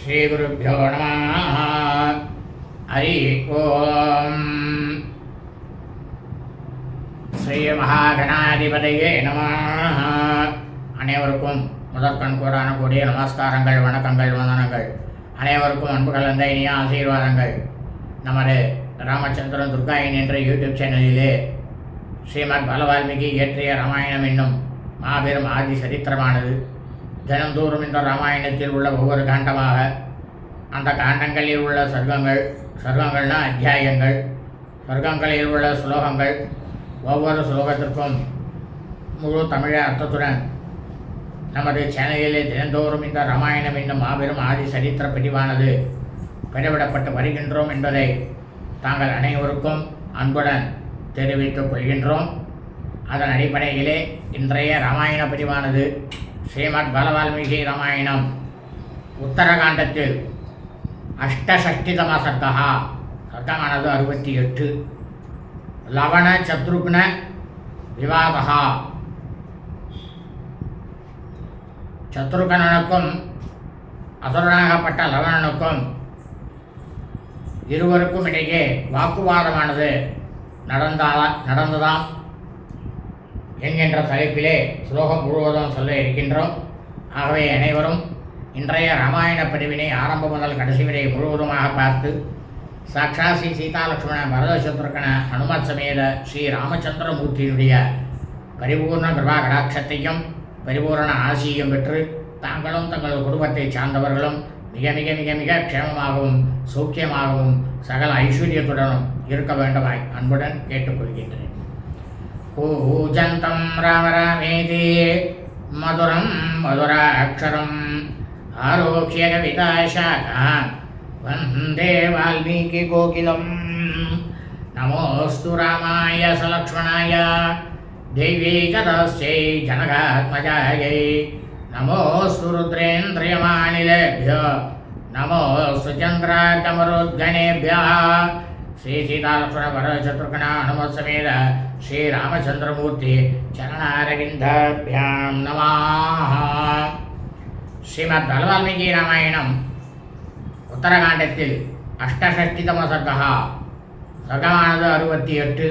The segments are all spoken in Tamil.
ஸ்ரீகுருப்போ நம. ஹரி ஓம். ஸ்ரீமகாகணாதிபதியே நம. அனைவருக்கும் முதற்கண் கூறான கூடிய நமஸ்காரங்கள் வணக்கங்கள் வந்தனங்கள். அனைவருக்கும் அன்பு கலந்த இனிய ஆசீர்வாதங்கள். நமது ராமச்சந்திரன் துர்காயின் என்ற யூடியூப் சேனலிலே ஸ்ரீமத் பலவால்மீகி இயற்றிய ராமாயணம் என்னும் மாபெரும் ஆதி சரித்திரமானது தினந்தோறும் இந்த ராமாயணத்தில் உள்ள ஒவ்வொரு காண்டமாக அந்த காண்டங்களில் உள்ள சர்க்கங்கள் சர்க்கங்கள்னா அத்தியாயங்கள் சர்க்கங்களில் உள்ள ஸ்லோகங்கள் ஒவ்வொரு ஸ்லோகத்திற்கும் முழு தமிழ அர்த்தத்துடன் நமது சேனலிலே தினந்தோறும் இந்த ராமாயணம் என்னும் மாபெரும் ஆதி சரித்திர பிரிவானது பெறவிடப்பட்டு வருகின்றோம் என்பதை தாங்கள் அனைவருக்கும் அன்புடன் தெரிவித்துக் கொள்கின்றோம். அதன் அடிப்படையிலே இன்றைய ராமாயண பிரிவானது ஸ்ரீமத் பலவால்மீகி ராமாயணம். உத்தரகாண்டத்தில் அஷ்டசஷ்டிதம சர்க்கா சர்க்கமானது அறுபத்தி எட்டு லவண சத்ருக்ன விவாதா சத்ருகனனுக்கும் அசுரனாகப்பட்ட லவணனுக்கும் இருவருக்கும் இடையே வாக்குவாதமானது நடந்தாலா நடந்ததாம் என்கின்ற தலைப்பிலே ஸ்லோகம் முழுவதும் சொல்ல இருக்கின்றோம். ஆகவே அனைவரும் இன்றைய ராமாயண பிரிவினை ஆரம்பம் முதல் கடைசி வரை முழுவதுமாக பார்த்து சாட்சா ஸ்ரீ சீதாலட்சுமண பரதசத்ருக்கண ஹனுமத் சமேத ஸ்ரீ ராமச்சந்திரமூர்த்தியினுடைய பரிபூர்ண கிருபா கடாட்சத்தையும் பரிபூரண ஆசியையும் பெற்று தாங்களும் தங்கள் குடும்பத்தைச் சார்ந்தவர்களும் மிக மிக மிக மிக க்ஷேமமாகவும் சௌக்கியமாகவும் சகல ஐஸ்வர்யத்துடனும் இருக்க வேண்டுமாய் அன்புடன் கேட்டுக்கொள்கின்றேன். ఊజంతం రామరామేది. మధురం మధురాక్షరం. ఆరోగ్య కవితాశాఖ వందే వాల్మీకి కోకిలం నమోస్తు రామాయ సలక్ష్మణాయ. దేవీ చదస్యై జనగాత్మజాయై. నమోస్తు రుద్రేంద్రియమాణిలేభ్య నమోస్తు చంద్రాకమరుద్గణేభ్య శ్రీ సీతాలక్ష్మణ భరతశత్రుఘ్న హనుమత్సమేత శ్రీరామచంద్రమూర్తి చరణారవిందాభ్యాం నమా ஸ்ரீமத் பலவால்மீகி ராமாயணம் உத்தரகாண்டத்தில் அஷ்டஷஷ்டிதம சர்க்கா சர்க்கமானது அறுபத்தி எட்டு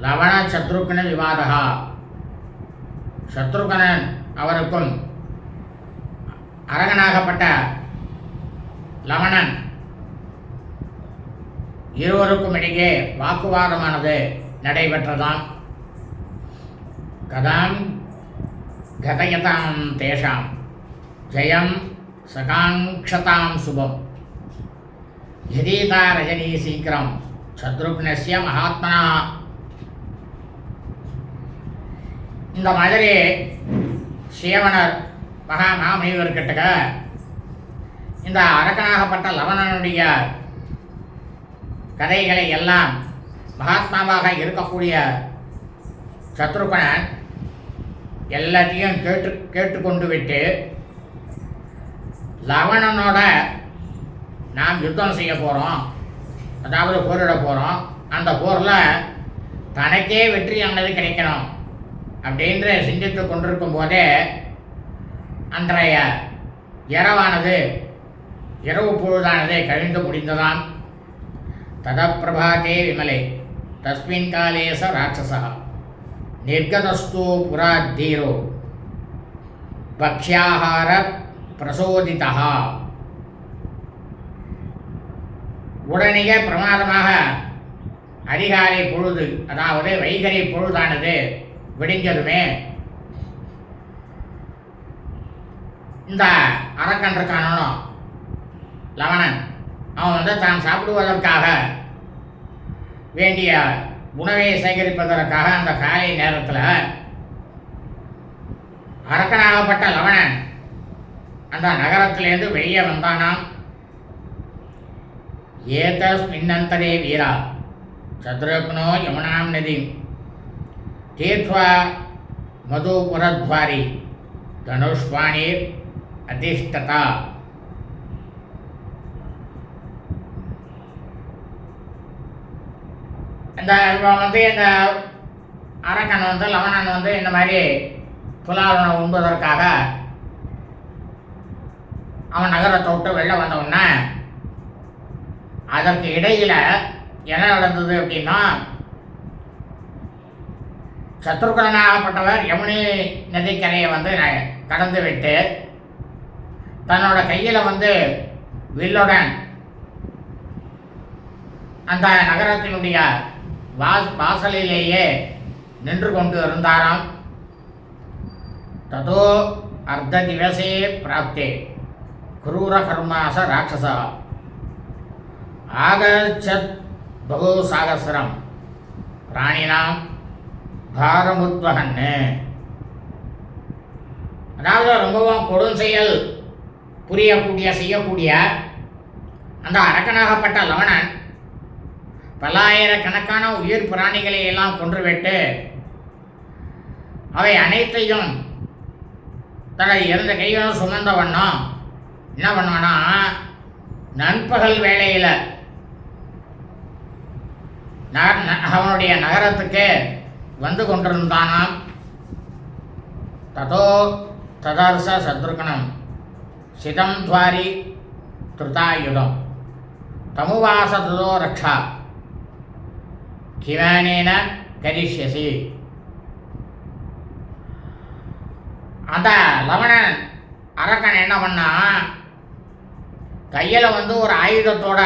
லவண சத்ருக்ன விவாதா சத்ருகனன் அவருக்கும் அரகனாகப்பட்ட லவணன் இருவருக்கும் இடையே வாக்குவாதமானது நடைபெற்றதாம். கதாம் கதயதாம் தேஷாம். ஜெயம் சகாங்ஷதாம் சுபம். யதீதா ரஜனீ சீக்கிரம். சத்ருக்னஸ்ய மகாத்மனா. இந்த மாதிரி சேவனர் மகா மாமுனிவர்கிட்ட இந்த அரக்கனாகப்பட்ட லவணனுடைய கதைகளை எல்லாம் மகாத்மாவாக இருக்கக்கூடிய சத்ருகனன் எல்லாத்தையும் கேட்டு கேட்டுக்கொண்டு விட்டு லவணனோட நாம் யுத்தம் செய்ய போகிறோம் அதாவது போரிட போகிறோம் அந்த போரில் தனக்கே வெற்றியானது கிடைக்கணும் அப்படின்ற சிந்தித்து கொண்டிருக்கும் போதே அன்றைய இரவானது இரவு பொழுதானது கழிந்து முடிந்ததாம். तदप्रभाते विमले तस्मिन् काले स राक्षसः निर्गतस्तु पुराद्धीरो भक्ष्याहार பிரசோதிதா உடனே பிரமாதமாக அதிகாலை பொழுது அதாவது வைகரை பொழுதானது விடிஞ்சதுமே இந்த அரக்கன் இருக்கானோ லவணன் அவன் வந்து தான் சாப்பிடுவதற்காக வேண்டிய உணவை சேகரிப்பதற்காக அந்த காலை நேரத்தில் அரக்கனாகப்பட்ட லவணன் அந்த நகரத்திலேருந்து வெளியே வந்தானாம். ஏதஸ்மின்னந்தரே வீரா சத்ருக்னோ யமுனாம் நதி தீர்த்வா மதுபுரத்வாரி தனுஷ்வாணி அதிஷ்டதா. இந்த இப்போ வந்து இந்த அரக்கன் வந்து லவணன் வந்து இந்த மாதிரி புலால் உணவு உண்பதற்காக அவன் நகரத்தை விட்டு வெளில வந்த உடனே அதற்கு இடையில் என்ன நடந்தது அப்படின்னா சத்ருகனாகப்பட்டவர் யமுனி நதிக்கரையை வந்து ந- கடந்து விட்டு தன்னோட கையில் வந்து வில்லுடன் அந்த நகரத்தினுடைய வாஸ் வாசலிலேயே நின்று கொண்டு இருந்தாராம். ததோ அர்த்த திவசே பிராப்தே. குரூர கர்மாச ராட்சசா. ஆகச்சத் பகு சாகசரம். பிராணினாம் பாரமுத்வகன்னு. அதாவது ரொம்பவும் கொடும் செயல் புரியக்கூடிய செய்யக்கூடிய அந்த அரக்கனாகப்பட்ட லவணன் பல்லாயிரக்கணக்கான உயிர் பிராணிகளை எல்லாம் கொன்றுவிட்டு அவை அனைத்தையும் தனது இரண்டு கைகளும் சுமந்த வண்ணம் என்ன பண்ணுவானா நண்பகல் வேளையில் ந- ந- அவனுடைய நகரத்துக்கு வந்து கொண்டிருந்தானாம் ததோ ததர்ச சத்ருகணம் சிதம் துவாரி திருதாயுதம். தமுவாச ததோ ரக்ஷா. கிவானேன கரிஷ்யசி அந்த லவணன் அரக்கன் என்ன பண்ணா கையில் வந்து ஒரு ஆயுதத்தோட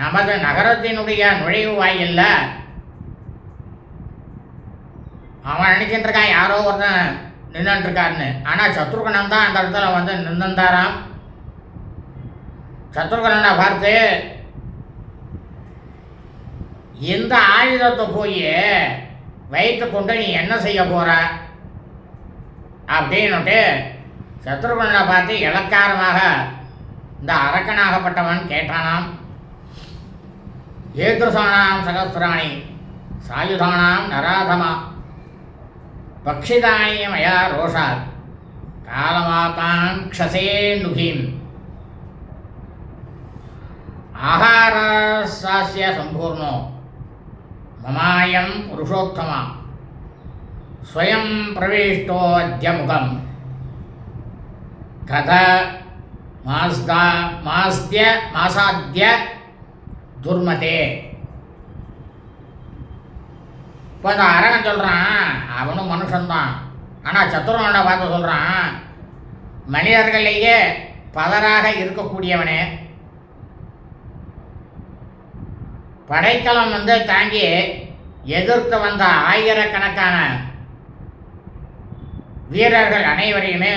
நமது நகரத்தினுடைய நுழைவு வாயில்ல அவன் நினைச்சிட்டு இருக்கான் யாரோ ஒருத்தன் நின்றுட்டு இருக்காருன்னு. ஆனால் சத்ருகணம் தான் அந்த இடத்துல வந்து நின்றுந்தாராம் சத்ருகணனை பார்த்து இந்த ஆயுதத்தை போய் வைத்து கொண்டு நீ என்ன செய்ய போற? அப்படின்னுட்டு சத்ருகுணனை பார்த்து இலக்காரமாக இந்த அரக்கனாகப்பட்டவன் கேட்டானாம். ஏதுசானாம் சகஸ்திராணி சாயுதானாம் நராதமா பக்ஷிதானி மயா ரோஷாத் காலமாகாங்க்ஷசே நுகிம் ஆஹாரசாசிய சம்பூர்ணோ மமாயம் புருஷோத்தமா ஸ்வயம் பிரவிஷ்டோ முகம் கத மாஸ்தா மாஸ்திய மாசாத்திய துர்மதே. இப்போ இந்த அரகன் சொல்கிறான் அவனும் மனுஷன்தான். ஆனால் சத்துருவனை பார்த்து சொல்கிறான் மனிதர்களையே பதராக இருக்கக்கூடியவனே. படைக்கலம் வந்து தாங்கி எதிர்த்து வந்த ஆயிரக்கணக்கான வீரர்கள் அனைவரையுமே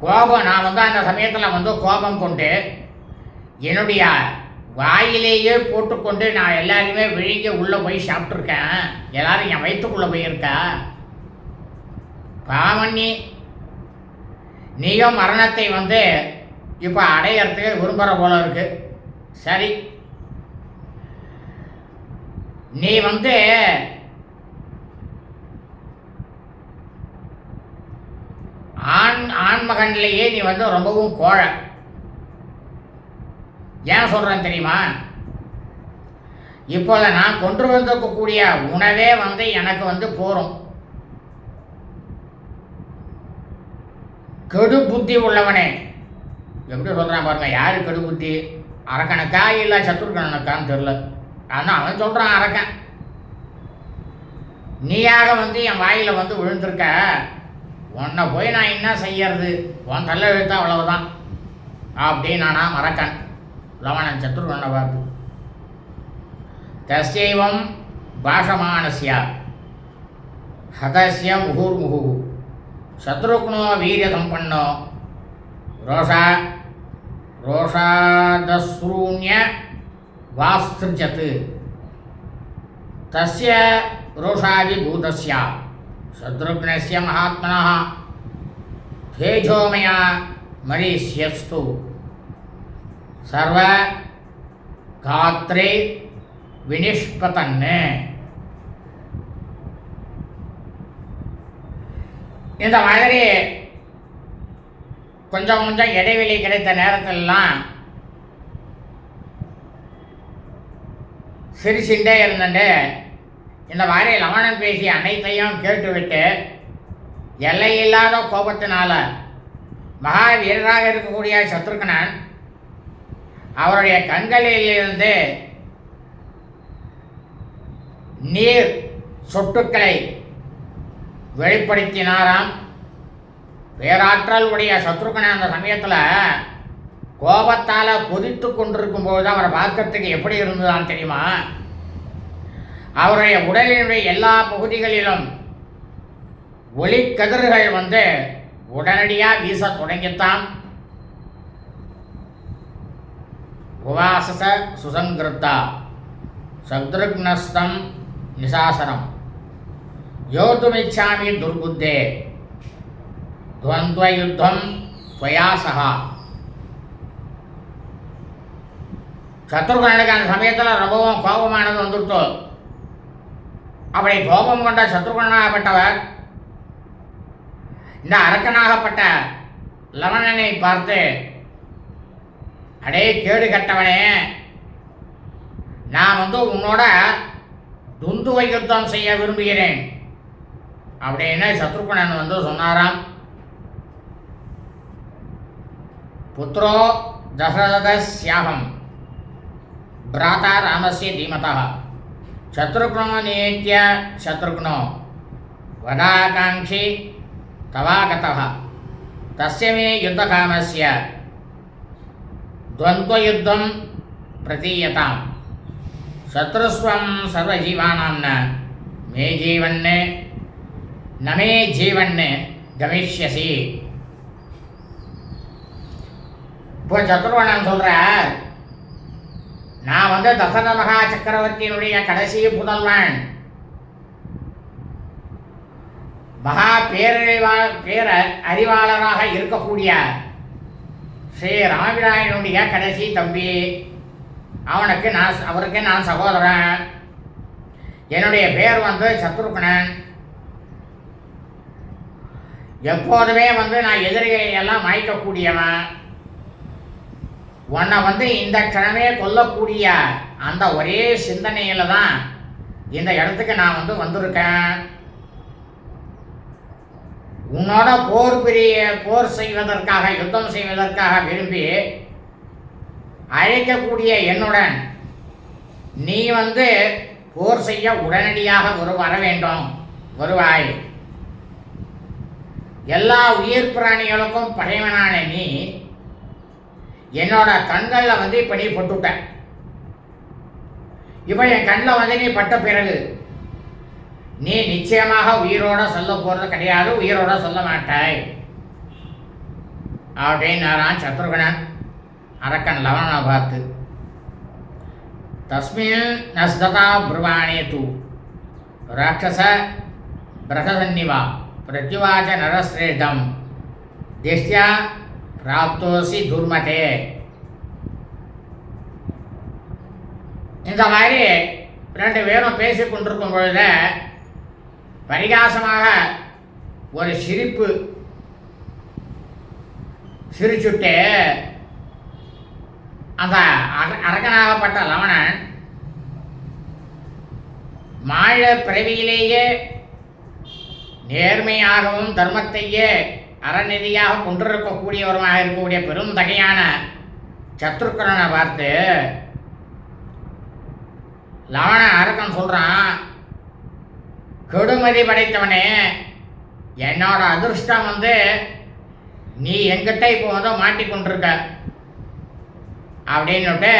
கோபம் நான் வந்து அந்த சமயத்தில் வந்து கோபம் கொண்டு என்னுடைய வாயிலேயே போட்டுக்கொண்டு நான் எல்லாருமே விழுங்கி உள்ளே போய் சாப்பிட்ருக்கேன் எல்லாரும் என் வயிற்றுக்குள்ளே போயிருக்கா. பாவண்ணி நீயும் மரணத்தை வந்து இப்போ அடையறதுக்கு விரும்புகிற போல இருக்குது சரி. நீ வந்து ஆண் ஆண்மகன்லேயே நீ வந்து ரொம்பவும் கோழை. ஏன் சொல்கிறேன் தெரியுமா? இப்போது நான் கொண்டு வந்திருக்கக்கூடிய உணவே வந்து எனக்கு வந்து போகும் கெடு புத்தி உள்ளவனே. எப்படி சொல்கிறான் பாருங்க யார் கெடு புத்தி அரக்கனுக்கா இல்லை சத்துருக்கணனுக்கான்னு தெரில ஆனால் அவன் சொல்கிறான் அரக்கன். நீயாக வந்து என் வாயில் வந்து விழுந்திருக்க. உன்னை போய் நான் என்ன செய்யறது? உன் தள்ள எழுத்தா அவ்வளவுதான். அப்படின்னானா மறக்கன் லவணன் சத்ருகண்ண பார்த்து. தஸ்யைவம் பாஷமானஸ்ய. ஹதஸ்ய முகுர்முகு. சத்ருக்னோ வீரியசம்பன்னோ ரோஷா ரோஷாதஸ்ரூண்ய வாஸ்திருஜத் தஸ்ய ரோஷாதிபூதஸ்ய சத்ருக்னஸ்ய மகாத்மனः தேஜோமயா மரிஷ்யஸ்து சர்வ காத்ரே வினிஷ்பதன்னு இந்த மாதிரி கொஞ்சம் கொஞ்சம் இடைவெளி கிடைத்த நேரத்திலலாம் சிரிச்சுட்டே இருந்துட்டு இந்த மாதிரி லவணன் பேசி அனைத்தையும் கேட்டுவிட்டு எல்லையில்லாத கோபத்தினால மகா வீரராக இருக்கக்கூடிய சத்ருகனன் அவருடைய கண்களிலிருந்து நீர் சொட்டுக்களை வெளிப்படுத்தினாராம். பேராற்றல் உடைய சத்ருகனை அந்த சமயத்தில் கோபத்தால் கொதித்து கொண்டிருக்கும் போது அவரை பார்க்கறதுக்கு எப்படி இருந்ததான்னு தெரியுமா? அவருடைய உடலினுடைய எல்லா பகுதிகளிலும் ஒளிக்கதிர்கள் வந்து உடனடியாக வீச தொடங்கித்தான். உவாசச சுசங்கிருத்தா சத்ருக்னஸ்தம் நிசாசனம். யோதுமிச்சாமி துர்புத்தே துவந்த்வயுத்தம் துவயா சகா சத்ருகனுக்கு அந்த சமயத்தில் ரொம்பவும் கோபமானது வந்துவிட்டோ அப்படி கோபம் கொண்ட சத்ருகனாகப்பட்டவர் இந்த அரக்கனாகப்பட்ட லவணனை பார்த்து அடே கேடு கட்டவனே நான் வந்து உன்னோட துந்துவை யுத்தம் செய்ய விரும்புகிறேன்। அப்படின்னு சத்ருகுணன் வந்து சொன்னாராம்। పుత్రో దశరథ దశరథస్యాహం. భ్రాత రామస్య ధీమత. శత్రుఘ్నో నియత్య శత్రుఘ్నో. వదాకాంక్షి తవాగత. తస్యమే యుద్ధకామస్య. ద్వంద్వయుద్ధం ప్రతీయత. శత్రుస్వం సర్వజీవానాన్న మే జీవన్నే నమే జీవన్నే గమిష్యసి. இப்போ சத்ருவணன் சொல்கிறார் நான் வந்து தசரத மகா சக்கரவர்த்தியினுடைய கடைசி புதல்வன். மகா பேரறிவா பேர அறிவாளராக இருக்கக்கூடிய ஸ்ரீ ராமபிராயனுடைய கடைசி தம்பி. அவனுக்கு நான் அவருக்கு நான் சகோதரன். என்னுடைய பேர் வந்து சத்ருகனன் எப்போதுமே வந்து நான் எதிரிகளை எல்லாம் மாய்க்கக்கூடியவன். உன்னை வந்து இந்த க்ஷணமே கொல்லக்கூடிய அந்த ஒரே சிந்தனையில் தான் இந்த இடத்துக்கு நான் வந்து வந்திருக்கேன். உன்னோட போர் பிரிய போர் செய்வதற்காக யுத்தம் செய்வதற்காக விரும்பி அழைக்கக்கூடிய என்னுடன் நீ வந்து போர் செய்ய உடனடியாக ஒரு வர வேண்டும். வருவாய். எல்லா உயிர் பிராணிகளுக்கும் பகைவனான நீ என்னோட கண்களில் வந்து இப்போ நீ பட்டுட்ட. இப்போ என் கண்ணில் வந்து நீ பட்ட பிறகு நீ நிச்சயமாக உயிரோட சொல்ல போகிறது கிடையாது உயிரோட சொல்ல மாட்டாய். அப்படின்னாரான் சத்ருகணன். அரக்கன் லவணனை பார்த்து தஸ்மின் நஸ்ததா புருவானே தூ. ராட்சச பிரகசன்னிவா பிரத்யுவாச்ச நரஸ்ரேஷ்டம். திஷ்டியா பிராப்தோசி துர்மதே இந்த மாதிரி ரெண்டு பேரும் பேசி கொண்டிருக்கும் பொழுது பரிகாசமாக ஒரு சிரிப்பு சிரிச்சுட்டு அந்த அர- அரக்கனாகப்பட்ட லவணன் மாழ பிறவியிலேயே நேர்மையாகவும் தர்மத்தையே அறநெறியாக கொண்டிருக்கக்கூடியவருமாக இருக்கக்கூடிய பெரும் தகையான சத்ருக்கரனை பார்த்து லவண அரக்கன் சொல்கிறான் கெடுமதி படைத்தவனே என்னோட அதிர்ஷ்டம் வந்து நீ எங்கிட்ட இப்போ வந்து மாட்டிக்கொண்டிருக்க அப்படின்னுட்டு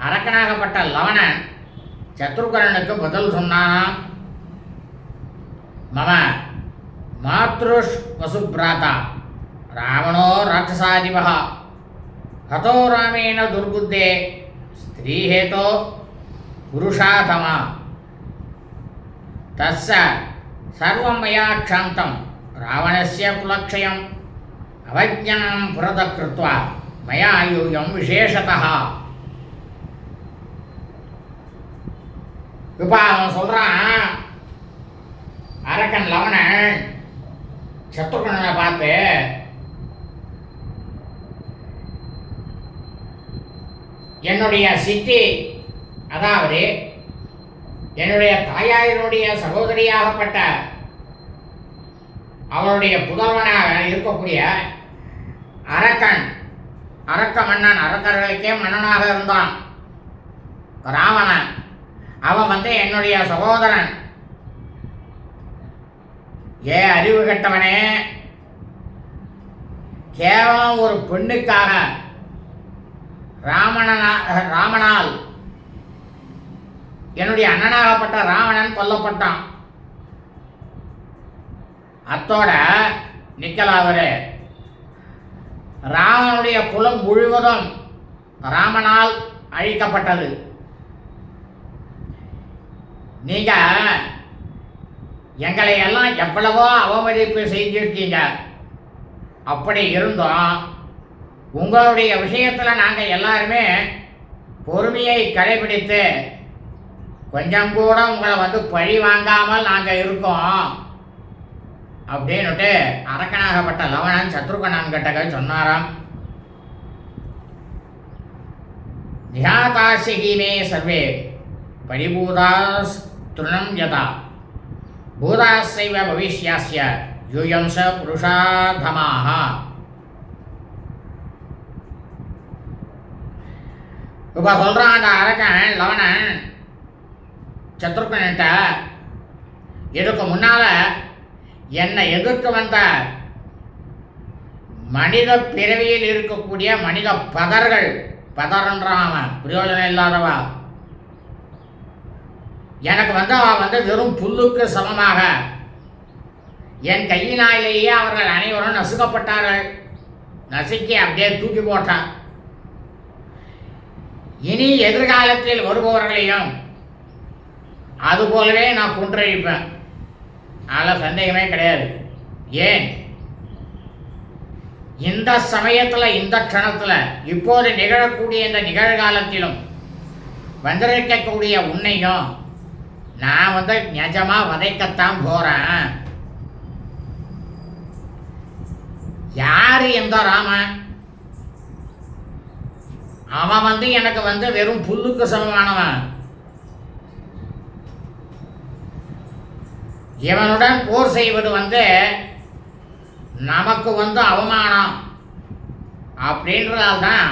அரக்கனாகப்பட்ட லவணன் சத்ருகரனுக்கு பதில் சொன்னானாம் மம மாத்ருஷ் வசுப்ராதா ராவணோ ராட்சசாதிபா ஹதோ ராமேண துர்புத்தே ஸ்திரீஹேதோ புருஷாதமா தஸ்ஸ சர்வம் மயா க்ஷாந்தம் ராவணஸ்ய குலக்ஷயம் அவஜ்ஞானம் புரத கிருத்வா மயா யூயம் விசேஷதா இப்போ அவன் சொல்கிறான் அரக்கன் லவணன் சத்ருகனை பார்த்து என்னுடைய சித்தி அதாவது என்னுடைய தாயாரினுடைய சகோதரியாகப்பட்ட அவளுடைய புதல்வனாக இருக்கக்கூடிய அரக்கன் அரக்க மன்னன் அரக்கர்களுக்கே மன்னனாக இருந்தான். ராவணன். அவன் வந்து என்னுடைய சகோதரன். ஏ அறிவு கெட்டவனே கேவலம் ஒரு பெண்ணுக்காக ராமணனா ராமனால் என்னுடைய அண்ணனாகப்பட்ட ராவணன் கொல்லப்பட்டான். அத்தோட நிக்கலாவரு ராவனுடைய குலம் முழுவதும் ராமனால் அழிக்கப்பட்டது. நீங்கள் எங்களை எல்லாம் எவ்வளவோ அவமதிப்பு செஞ்சிருக்கீங்க. அப்படி இருந்தோம் உங்களுடைய விஷயத்தில் நாங்கள் எல்லாருமே பொறுமையை கடைபிடித்து கொஞ்சம் கூட உங்களை வந்து பழி வாங்காமல் நாங்கள் இருக்கோம் அப்படின்னுட்டு அரக்கனாகப்பட்ட லவணன் சத்ருகணன் கிட்ட சொன்னாராம். நிகாதாசிகி சர்வே சர்வே பரிபூதாஸ்திருணம் யதா. பூதாசைவ பவிஷ்யாசிய யூயம்ச புருஷாதமாக இப்போ சொல்கிறான் அந்த அரக்கன் லவணன் சத்ருக்கன்கிட்ட இதுக்கு முன்னால் என்னை எதிர்த்து வந்த மனித பிறவியில் இருக்கக்கூடிய மனித பதர்கள் பதர்ன்றான் அவன் பிரயோஜனம் இல்லாதவா? எனக்கு வந்து அவன் வந்து வெறும் புல்லுக்கு சமமாக. என் கையினாலேயே அவர்கள் அனைவரும் நசுக்கப்பட்டார்கள். நசுக்கி அப்படியே தூக்கி போட்டான். இனி எதிர்காலத்தில் வருபவர்களையும் அதுபோலவே நான் குன்றழிப்பேன். அதில் சந்தேகமே கிடையாது. ஏன்? இந்த சமயத்தில் இந்த க்ஷணத்தில் இப்போது நிகழக்கூடிய இந்த நிகழ்காலத்திலும் வந்திருக்கக்கூடிய உன்னையும் நான் வந்து நிஜமாக வதைக்கத்தான் போகிறேன் யார் எந்த ராமன்? அவன் வந்து எனக்கு வந்து வெறும் புல்லுக்கு சமமானவன். இவனுடன் போர் செய்வது வந்து நமக்கு வந்து அவமானம். அப்படின்றதால் தான்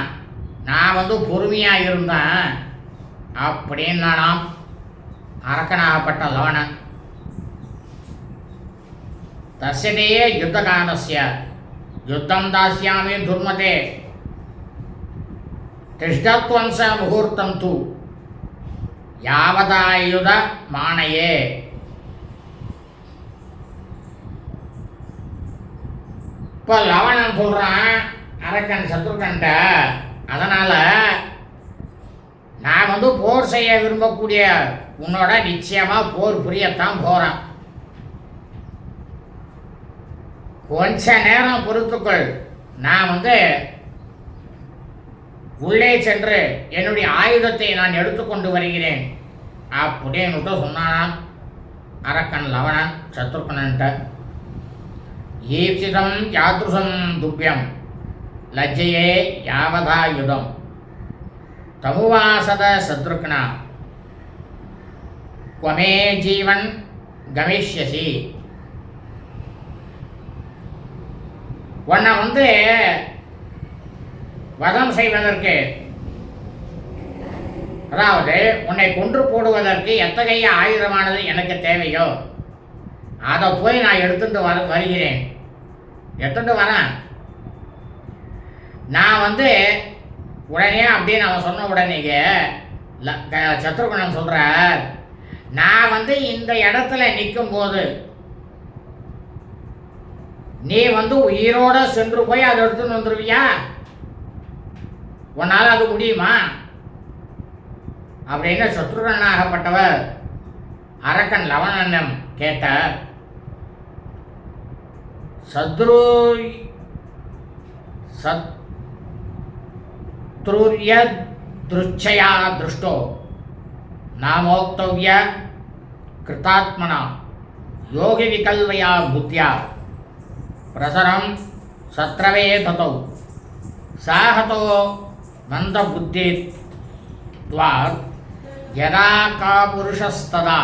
நான் வந்து பொறுமையாக இருந்தேன். அப்படின்னானாம். அரக்கனாகப்பட்ட லவணன் தஸ்யதே யுத்தகாலஸ்ய யுத்தம் தாஸ்யாமி துர்மதே. திஷ்டத்வம் ச முகூர்த்தம் தூ. யாவதாயுத மானையே. இப்போ லவணன் சொல்கிறான் அரக்கன் சத்ருகண்ட அதனால் நான் வந்து போர் செய்ய விரும்பக்கூடிய உன்னோட நிச்சயமாக போர் புரியத்தான் போகிறான் கொஞ்ச நேரம் பொறுத்துக்கொள். நான் வந்து உள்ளே சென்று என்னுடைய ஆயுதத்தை நான் எடுத்துக்கொண்டு வருகிறேன். அப்படின்னுட்டு சொன்னானாம். அரக்கன் லவணன் சத்ருக்கனன்ட்ட. ஈப்சிதம் யாத்ருஷம் துப்பியம் லஜ்ஜையே யாவதாயுதம். தமுவாசத சத்ருக்னா குவமே ஜீவன் கமிஷ்யசி உன்னை வந்து வதம் செய்வதற்கு அதாவது உன்னை கொன்று போடுவதற்கு எத்தகைய ஆயுதமானது எனக்கு தேவையோ அதை போய் நான் எடுத்துட்டு வர வருகிறேன். எடுத்துட்டு வரேன். நான் வந்து உடனே அப்படின்னு அவன் சொன்ன உடனே சத்ருகுணன் சொல்கிறார் நான் வந்து இந்த இடத்துல நிற்கும்போது நீ வந்து உயிரோட சென்று போய் அதை எடுத்துன்னு வந்துருவியா? உன்னால் அது முடியுமா? அப்படின்னு சத்ருகனாகப்பட்டவர் அரக்கன் லவணனம் கேட்டார். சத்ரு नामोक्तव्य कृतात्मना योगिविकल्पया भूत्या प्रसरं सत्रवे ततौ साहतो मन्दबुद्धित्वात् यदा का पुरुषस्तदा।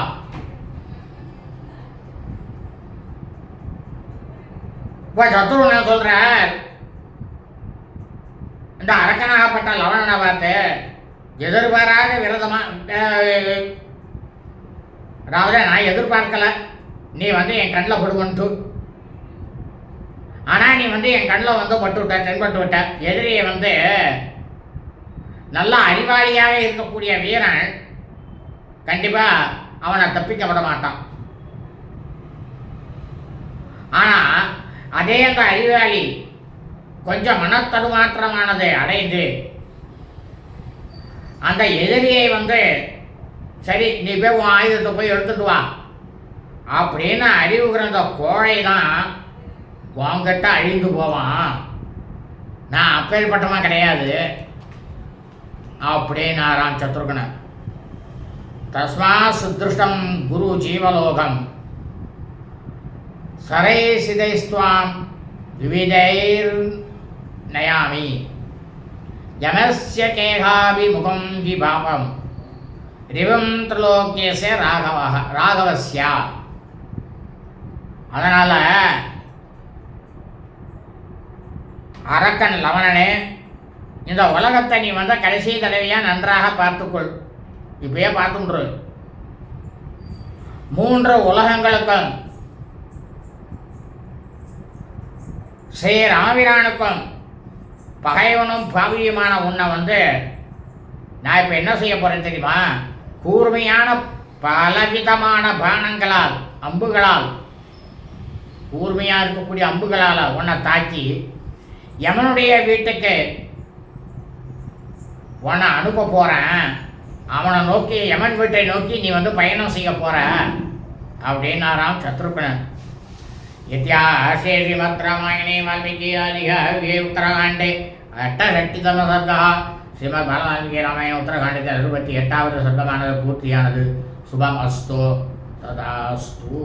இப்போ சத்ருன்னு சொல்கிறார் எதிர்பாராத விரதமாக அதாவது நான் எதிர்பார்க்கல. நீ வந்து என் கண்ணில் படுவன்ட்டு ஆனால் நீ வந்து என் கண்ணில் வந்து பட்டு விட்ட தென்பட்டு விட்ட எதிரியை வந்து நல்ல அறிவாளியாக இருக்கக்கூடிய வீரன் கண்டிப்பாக அவனை தப்பிக்க விட மாட்டான். ஆனால் அதே அந்த அறிவாளி கொஞ்சம் மனத்தடுமாற்றமானதை அடைந்து அந்த எதிரியை வந்து சரி நீ போய் உன் ஆயுதத்தை போய் எடுத்துட்டு வா. அப்படின்னு அறிவுகிற அந்த கோழை தான் உங்ககிட்ட அழிந்து போவான். நான் அப்பேற்பட்டவன் கிடையாது. அப்படின்னாராம் சத்ருகனன் தஸ்மா சுதிருஷ்டம் குரு ஜீவலோகம். சரைசிதைஸ்துவாம் விவிதைர் நயாமி. யமஸ்ய கேகாபிமுகம் हि பாபம் ரிவம் திரிலோக்கியச ராகவ ராகவஸ்யா அதனால் அரக்கன் லவணனே இந்த உலகத்தை நீ வந்த கடைசி தடவையாக நன்றாக பார்த்துக்கொள். இப்பயே பார்த்துன்று மூன்று உலகங்களுக்கும் ஸ்ரீ ராமபிரானுக்கும் பகைவனும் பாவியுமான உன்னை வந்து நான் இப்போ என்ன செய்ய போகிறேன் தெரியுமா? கூர்மையான பலவிதமான பானங்களால் அம்புகளால் கூர்மையாக இருக்கக்கூடிய அம்புகளால் உன்னை தாக்கி எவனுடைய வீட்டுக்கு உன்னை அனுப்ப போகிறேன் அவனை நோக்கி எமன் வீட்டை நோக்கி நீ வந்து பயணம் செய்ய போகிற அப்படின்னாராம் சத்ருகனன். इत्याशे श्रीमद्रामायणे वाल्मीकियादिहाव्ये उत्तरकाण्डे अष्टषष्टितमसर्गः ஸ்ரீமத் பரவால்மீகி ராமாயணம் உத்தரகாண்டத்தில் அறுபத்தி எட்டாவது சொந்தமானது பூர்த்தியானது சுபம் அஸ்தோ ததாஸ்தூ